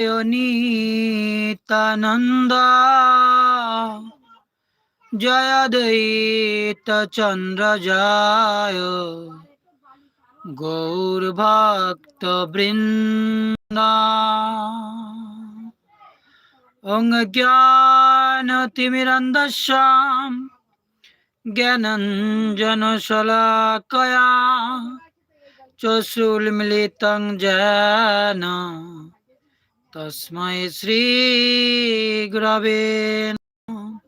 নিতানন্দ জয় দৈত চন্দ্র জয়। গৌর ভক্ত বৃন্দা। অং জ্ঞান তিমিরন্দস্যাম। জ্ঞানঞ্জন শলাকয়া। চশুর্মিলিতং যেন। তস্मै শ্রীগুরবে নমঃ।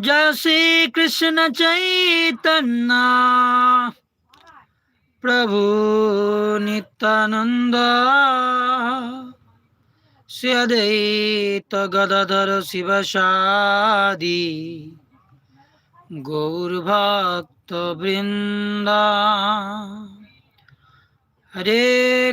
জয় শ্রীকৃষ্ণ চৈতন্য। প্রভু নিত্যানন্দ। শ্রীয়দৈত গদাধর শিবসাদি। গৌরভক্ত বৃন্দা হরে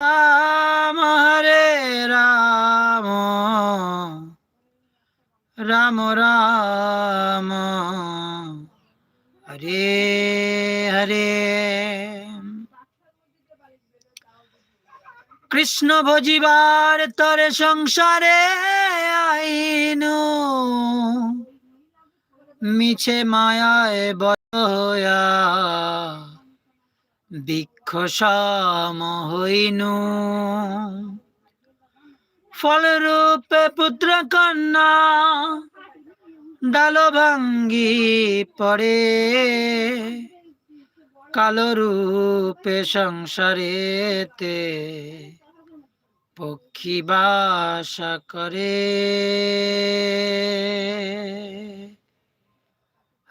রাম হরে রাম রাম রাম হরে হরে কৃষ্ণ ভজিবার তরে সংসারে আইনু মিছে মায়ায় হইয়া বৃক্ষ সম হইনু। ফলরূপে পুত্র কন্যা, ডাল ভাঙ্গি পড়ে। কালো রূপে সংসারেতে পক্ষী বাসা করে।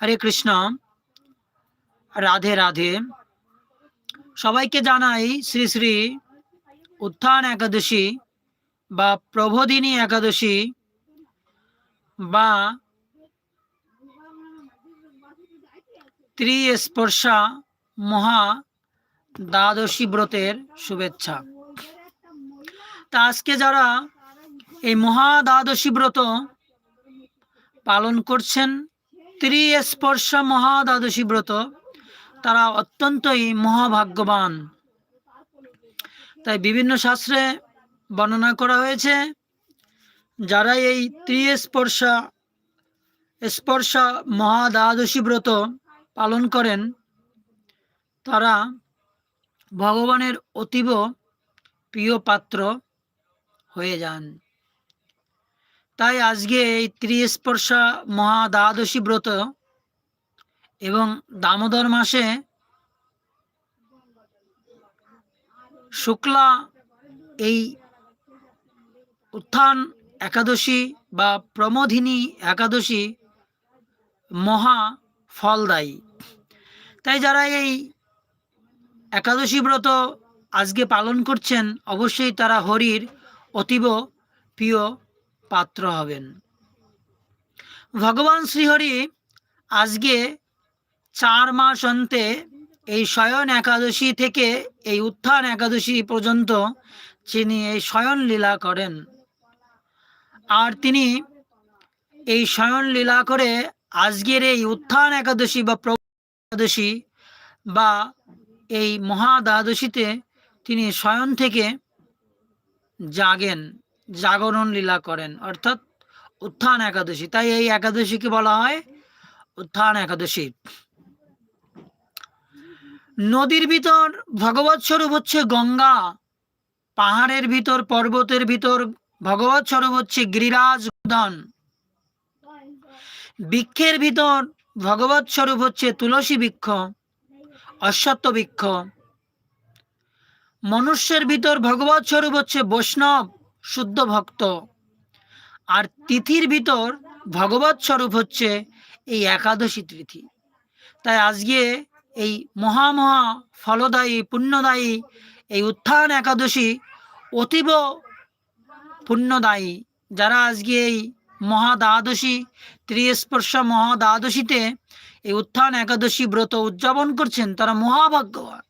হরে কৃষ্ণ। রাধে রাধে। সবাইকে জানাই শ্রী শ্রী উত্থান একাদশী বা প্রবোধিনী একাদশী বা ত্রিস্পর্শা মহা দ্বাদশী ব্রতের শুভেচ্ছা। তা আজকে যারা এই মহা দ্বাদশী ব্রত পালন করছেন, ত্রিস্পর্শা মহা দ্বাদশী ব্রত তারা অত্যন্তই মহাভাগ্যবান। তাই বিভিন্ন শাস্ত্রে বর্ণনা করা হয়েছে যারা এই ত্রিস্পর্শা, স্পর্শা মহা দ্বাদশী ব্রত পালন করেন, তারা ভগবানের অতীব প্রিয় পাত্র হয়ে যান। তাই আজকে এই ত্রিস্পর্শা মহা দ্বাদশী ব্রত এবং দামোদর মাসে শুক্লা এই উত্থান একাদশী বা প্রমোধিনী একাদশী মহা ফলদায়ী। তাই যারা এই একাদশী ব্রত আজকে পালন করছেন, অবশ্যই তারা হরির অতীব প্রিয় পাত্র হবেন। ভগবান শ্রীহরি আজকে চার মাস অন্তে এই শয়ন একাদশী থেকে এই উত্থান একাদশী পর্যন্ত তিনি এই শয়ন লীলা করেন। আর তিনি এই শয়ন লীলা করে আজকের এই উত্থান একাদশী বা একাদশী বা এই মহা দ্বাদশীতে তিনি শয়ন থেকে জাগেন, জাগরণ লীলা করেন, অর্থাৎ উত্থান একাদশী। তাই এই একাদশীকে বলা হয় উত্থান একাদশী। নদীর ভিতর ভগবৎ স্বরূপ হচ্ছে গঙ্গা, পাহাড়ের ভিতর, পর্বতের ভিতর ভগবৎ স্বরূপ হচ্ছে গিরিরাজ উদ্যান বৃক্ষের ভিতর ভগবত স্বরূপ হচ্ছে তুলসী বৃক্ষ, অশ্বত্থ বৃক্ষ। মনুষ্যের ভিতর ভগবত স্বরূপ হচ্ছে বৈষ্ণব, শুদ্ধ ভক্ত। আর তিথির ভিতর ভগবত স্বরূপ হচ্ছে এই একাদশী তিথি। তাই আজকে এই মহা মহা ফলদায়ী, পুণ্যদায়ী, এই উত্থান একাদশী অতীব পুণ্যদায়ী। যারা আজকে এই মহা দ্বাদশী ত্রিস্পর্শ মহা দ্বাদশীতে এই উত্থান একাদশী ব্রত উদযাপন করছেন, তারা মহাভাগ্যবান।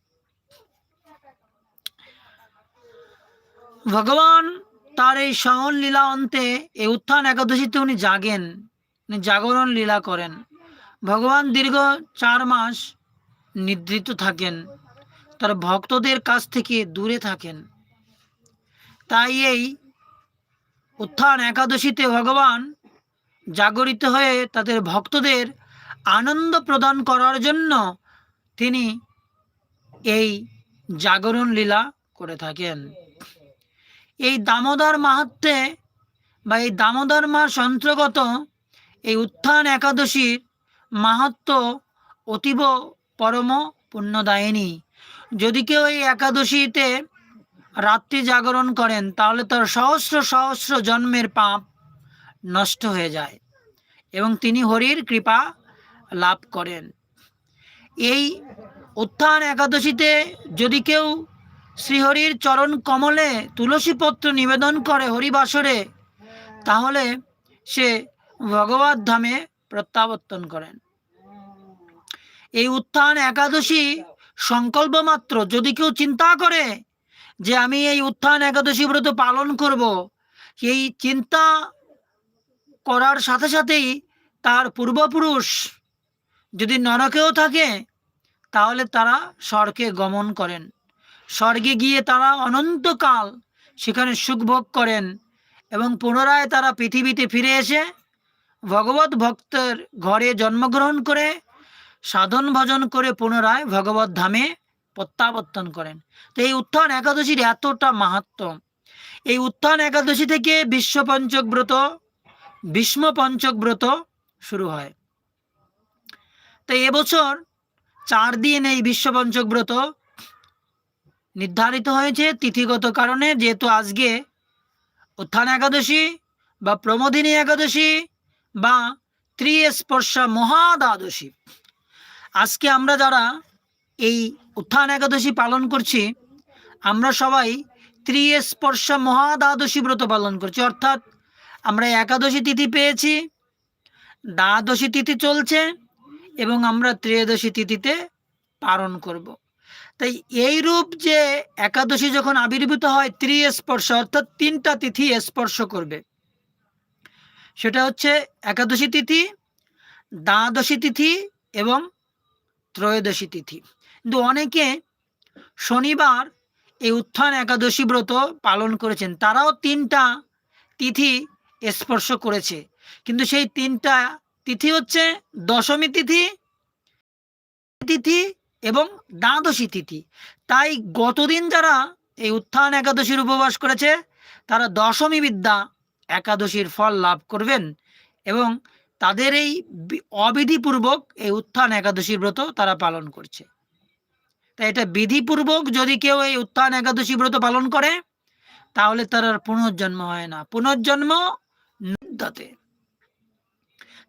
ভগবান তার এই শয়ন লীলা অন্তে এই উত্থান একাদশীতে উনি জাগেন, উনি জাগরণ লীলা করেন। ভগবান দীর্ঘ চার মাস নিদ্রিত থাকেন। তার ভক্তদের কাছ থেকে দূরে থাকেন। তাই এই উত্থান একাদশীতে ভগবান জাগরিত হয়ে তাদের ভক্তদের আনন্দ প্রদান করার জন্য তিনি এই জাগরণ লীলা করে থাকেন। এই দামোদর মাহাত্মে বা এই দামোদর মাস অন্তর্গত এই উত্থান একাদশীর মাহাত্ম অতীব পরম পুণ্যদায়িনী। যদি কেউ এই একাদশীতে রাত্রি জাগরণ করেন, তাহলে তার সহস্র সহস্র জন্মের পাপ নষ্ট হয়ে যায় এবং তিনি হরির কৃপা লাভ করেন। এই উত্থান একাদশীতে যদি কেউ শ্রীহরির চরণ কমলে তুলসীপত্র নিবেদন করে হরিবাসরে, তাহলে সে ভগবত ধামে প্রত্যাবর্তন করেন। এই উত্থান একাদশী সংকল্প মাত্র। যদি কেউ চিন্তা করে যে আমি এই উত্থান একাদশী ব্রত পালন করব এই চিন্তা করার সাথে সাথেই তার পূর্বপুরুষ যদি নরকেও থাকে, তাহলে তারা স্বর্গে গমন করেন। স্বর্গে গিয়ে তারা অনন্তকাল সেখানে সুখভোগ করেন এবং পুনরায় তারা পৃথিবীতে ফিরে এসে ভগবত ভক্তের ঘরে জন্মগ্রহণ করে সাধন ভজন করে পুনরায় ভগবত ধামে প্রত্যাবর্তন করেন। তো এই উত্থান একাদশীর এতটা মাহাত্ম। এই উত্থান একাদশী থেকে বিশ্ব পঞ্চক ব্রত ভীষ্ম পঞ্চক ব্রত শুরু হয়। তো এবছর চার দিন এই বিশ্ব পঞ্চক ব্রত নির্ধারিত হয়েছে তিথিগত কারণে, যেহেতু আজকে উত্থান একাদশী বা প্রমোদিনী একাদশী বা ত্রিস্পর্শা মহাদ্বাদশী। আজকে আমরা যারা এই উত্থান একাদশী পালন করছি, আমরা সবাই ত্রিস্পর্শা মহাদ্বাদশী ব্রত পালন করছি অর্থাৎ আমরা একাদশী তিথি পেয়েছি, দ্বাদশী তিথি চলছে এবং আমরা ত্রয়োদশী তিথিতে পালন করব। তাই এই রূপ যে একাদশী যখন আবির্ভূত হয়, ত্রিস্পর্শ অর্থাৎ তিনটা তিথি স্পর্শ করবে সেটা হচ্ছে একাদশী তিথি, দ্বাদশী তিথি এবং ত্রয়োদশী তিথি। কিন্তু অনেকে শনিবার এই উত্থান একাদশী ব্রত পালন করেছেন। তারাও তিনটা তিথি স্পর্শ করেছে। কিন্তু সেই তিনটা তিথি হচ্ছে দশমী তিথি তিথি এবং দ্বাদশী তিথি। তাই গতদিন যারা এই উত্থান একাদশীর উপবাস করেছে, তারা দশমী বিদ্যা একাদশীর ফল লাভ করবেন এবং তাদের এই অবিধিপূর্বক এই উত্থান একাদশী ব্রত তারা পালন করছে। তাই এটা বিধিপূর্বক যদি কেউ এই উত্থান একাদশী ব্রত পালন করে, তাহলে তার পুনর্জন্ম হয় না। পুনর্জন্ম নিদ্যাতে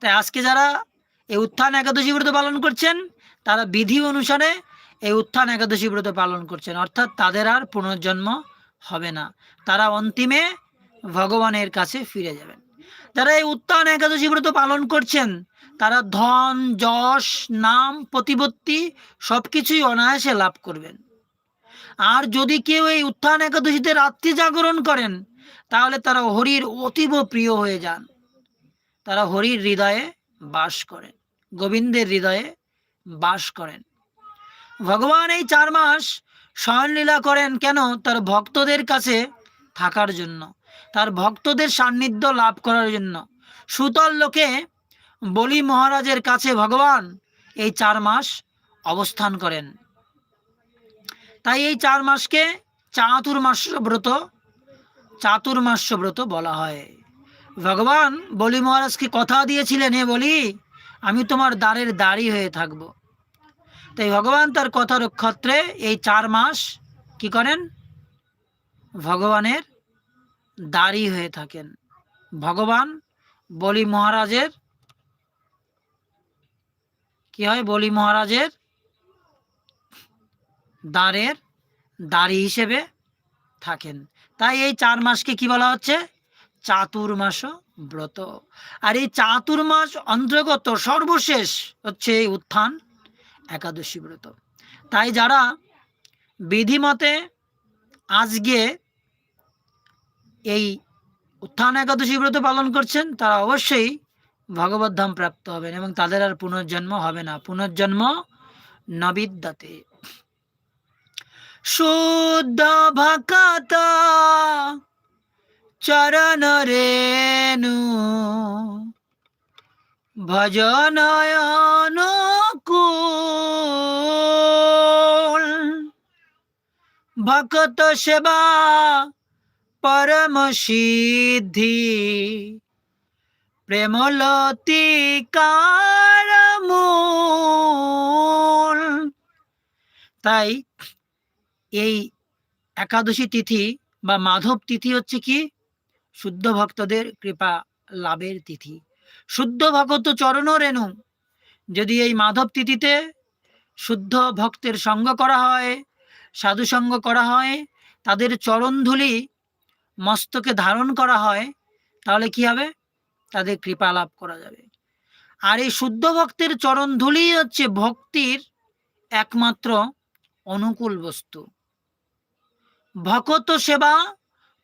তাই আজকে যারা এই উত্থান একাদশী ব্রত পালন করছেন, তারা বিধি অনুসারে এই উত্থান একাদশী ব্রত পালন করছেন। অর্থাৎ তাদের আর পুনর্জন্ম হবে না। তারা অন্তিমে ভগবানের কাছে ফিরে যাবেন। যারা এই উত্থান একাদশী ব্রত পালন করছেন। তারা ধন, যশ, নাম, প্রতিপত্তি সব কিছুই অনায়াসে লাভ করবেন। আর যদি কেউ এই উত্থান একাদশীতে রাত্রি জাগরণ করেন, তাহলে তারা হরির অতীব প্রিয় হয়ে যান। তারা হরির হৃদয়ে বাস করেন, গোবিন্দের হৃদয়ে বাস করেন। ভগবান এই চার মাস স্বয়ংলীলা করেন কেন? তার ভক্তদের কাছে থাকার জন্য। তার ভক্তদের সান্নিধ্য লাভ করার জন্য। সুতল লোকে বলি মহারাজের কাছে ভগবান, এই চার মাস অবস্থান করেন। তাই এই চার মাসকে চাতুর্মাস্য ব্রত চাতুর্মাস্য ব্রত বলা হয়। ভগবান বলি মহারাজকে কথা দিয়েছিলেন, হে বলি, আমি তোমার দ্বারের দাড়ি হয়ে থাকব। তাই ভগবান তার কথা রক্ষত্রে এই চার মাস কি করেন? ভগবানের দাড়ি হয়ে থাকেন। ভগবান বলি মহারাজের, কি হয়? বলি মহারাজের দ্বারের দাড়ি হিসেবে থাকেন। তাই এই চার মাসকে কি বলা হচ্ছে? চাতুর্মাস ব্রত। আর এই চাতুর্মাস অন্তর্গত সর্বশেষ হচ্ছে এই উত্থান একাদশী ব্রত। তাই যারা বিধিমতে আজকে এই উত্থান একাদশী ব্রত পালন করছেন, তারা অবশ্যই ভগবত ধাম প্রাপ্ত হবেন এবং তাদের আর পুনর্জন্ম হবে না। পুনর্জন্ম নবিদ্যাতে। শুদ্ধ ভকত চরণ রেণু ভজনয়ন কুল ভকত সেবা পরম সিদ্ধি প্রেমলতিকার মূল তাই এই একাদশী তিথি বা মাধব তিথি হচ্ছে কি? শুদ্ধ ভক্তদের কৃপা লাভের তিথি। শুদ্ধ ভক্ত চরণ রেণু। যদি এই মাধব তিথিতে শুদ্ধ ভক্তের সঙ্গ করা হয় সাধু সঙ্গ করা হয়, তাদের চরণধুলি মস্তকে ধারণ করা হয়, তাহলে কি হবে? তাদের কৃপা লাভ করা যাবে। আর এই শুদ্ধ ভক্তের চরণ চরণধুলি হচ্ছে ভক্তির একমাত্র অনুকূল বস্তু। ভকত সেবা,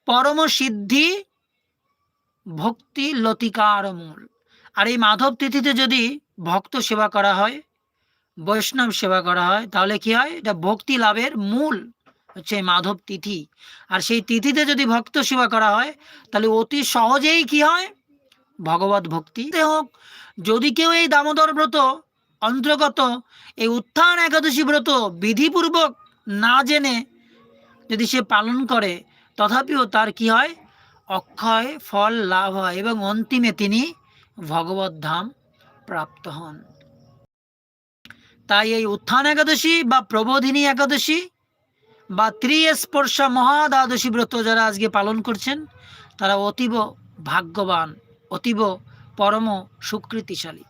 পরম সিদ্ধি, ভক্তি লতিকার মূল। আর এই মাধব তিথিতে যদি ভক্ত সেবা করা হয়, বৈষ্ণব সেবা করা হয়, তাহলে কি হয়? এটা ভক্তি লাভের মূল হচ্ছে মাধব তিথি। আর সেই তিথিতে যদি ভক্ত সেবা করা হয়, তাহলে অতি সহজেই কি হয়? ভগবত ভক্তি। হোক, যদি কেউ এই দামোদর ব্রত অন্তর্গত এই উত্থান একাদশী ব্রত বিধিপূর্বক না জেনে যদি সে পালন করে, তথাপিও তার কি হয়? অক্ষয়, ফল লাভ হয় এবং অন্তিমে তিনি ভগবত ধাম প্রাপ্ত হন। তাই এই উত্থান একাদশী বা প্রবোধিনী একাদশী বা ত্রিস্পর্শা মহাদ্বাদশী ব্রত যারা আজকে পালন করছেন, তারা অতীব ভাগ্যবান, অতীব পরম সুকৃতিশালী।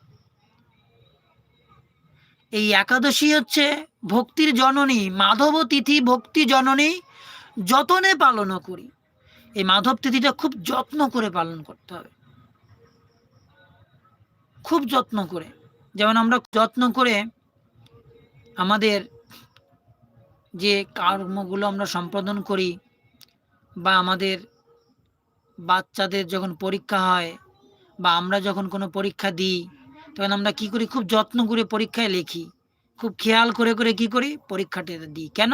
এই একাদশী হচ্ছে ভক্তির জননী মাধব তিথি ভক্তি জননী, যতনে পালনও করি। এই মাধব তিথিটা খুব যত্ন করে পালন করতে হবে। খুব যত্ন করে। যেমন আমরা যত্ন করে আমাদের যে কর্মগুলো আমরা সম্পাদন করি বা আমাদের বাচ্চাদের যখন পরীক্ষা হয় বা আমরা যখন কোনো পরীক্ষা দিই, তখন আমরা কি করি? খুব যত্ন করে পরীক্ষায় লিখি। খুব খেয়াল করে করে কি করি? পরীক্ষাটা দিই। কেন?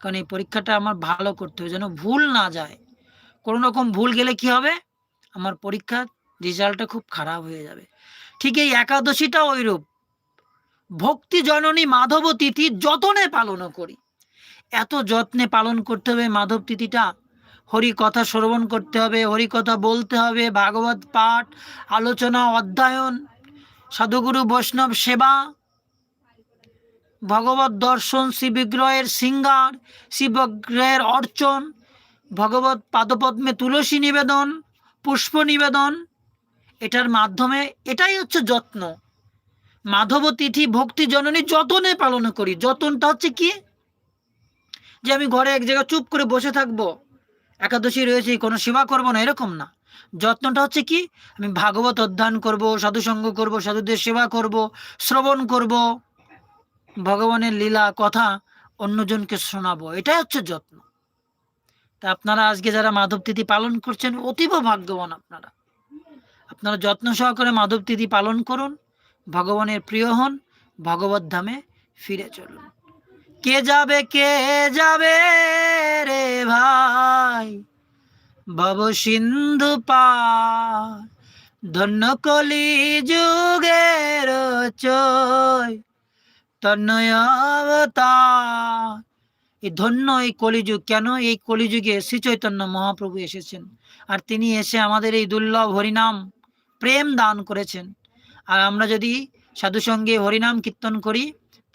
কারণ এই পরীক্ষাটা আমার ভালো করতে হবে, যেন ভুল না যায়। কোনো রকম ভুল গেলে কি হবে? আমার পরীক্ষার রেজাল্টটা খুব খারাপ হয়ে যাবে। ঠিক এই একাদশীটা ওইরূপ ভক্তি জননী মাধব তিথি যতনে পালনও করি। এত যত্নে পালন করতে হবে মাধব তিথিটা। হরি কথা শ্রবণ করতে হবে, হরি কথা বলতে হবে, ভাগবত পাঠ, আলোচনা, অধ্যয়ন, সাধুগুরু বৈষ্ণব সেবা, ভগবত দর্শন, শ্রী বিগ্রহের সিঙ্গার শিব বিগ্রহের অর্চন, ভগবত পাদপদ্মে তুলসী নিবেদন, পুষ্প নিবেদন, এটার মাধ্যমে এটাই হচ্ছে যত্ন। মাধব তিথি ভক্তি জননী যতনে পালন করি, যতনটা হচ্ছে কি? যে আমি ঘরে এক জায়গায় চুপ করে বসে থাকব, একাদশী রয়েছে, কোনো সেবা করব না, এরকম না। যত্নটা হচ্ছে কি, আমি ভাগবত অধ্যয়ন করব, সাধুসঙ্গ করব, সাধুদের সেবা করব, শ্রবণ করব, ভগবানের লীলা, কথা অন্যজনকে শোনাবো, এটাই হচ্ছে যত্ন। তা আপনারা আজকে যারা মাধব তিথি পালন করছেন, অতীব ভাগ্যবান আপনারা। আপনারা যত্ন সহকারে মাধব তিথি পালন করুন, ভগবানের প্রিয় হন, ভগবত ধামে ফিরে চলুন। কে যাবে কে যাবে রে ভাই? ভব সিন্ধু পার ধন্য কলি যুগের চয়। এই ধন্য এই কলিযুগ, কেন এই কলিযুগে শ্রী চৈতন্য মহাপ্রভু এসেছেন? আর তিনি এসে আমাদের এই দুর্লভ হরিনাম প্রেম দান করেছেন। আর আমরা যদি সাধুসঙ্গে হরিনাম কীর্তন করি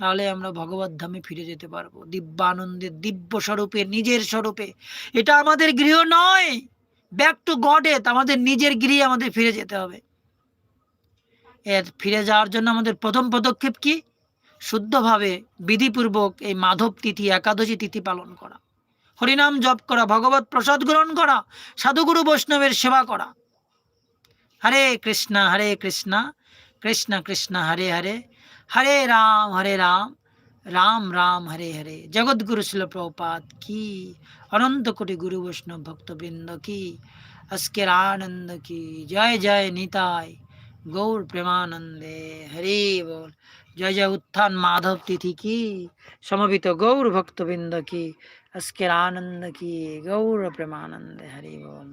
তাহলে আমরা ভগবত ধামে ফিরে যেতে পারব। দিব্যানন্দের দিব্য স্বরূপে নিজের স্বরূপে। এটা আমাদের গৃহ নয়। ব্যাক টু গডে আমাদের নিজের গৃহে আমাদের ফিরে যেতে হবে। এর ফিরে যাওয়ার জন্য আমাদের প্রথম পদক্ষেপ কি? শুদ্ধভাবে বিধিপূর্বক এই মাধব তিথি, একাদশী তিথি পালন করা। হরিনাম জপ করা, ভগবত প্রসাদ গ্রহণ করা, সাধুগুরু বৈষ্ণবের সেবা করা। হরে কৃষ্ণ হরে কৃষ্ণ কৃষ্ণ কৃষ্ণ, হরে হরে। হরে রাম হরে রাম রাম রাম হরে হরে জগৎগুরু শিল প্রপাত কি অনন্ত কোটি গুরু বৈষ্ণব ভক্তবৃন্দ কি আজকের আনন্দ কি জয় জয় নিতাই গৌর প্রেমানন্দে হরে বল জয় জয় উত্থান মাধব তিথি কি সমবিত গৌর ভক্তবৃন্দ কি আজকের আনন্দ কি গৌর প্রেমানন্দে হরি বল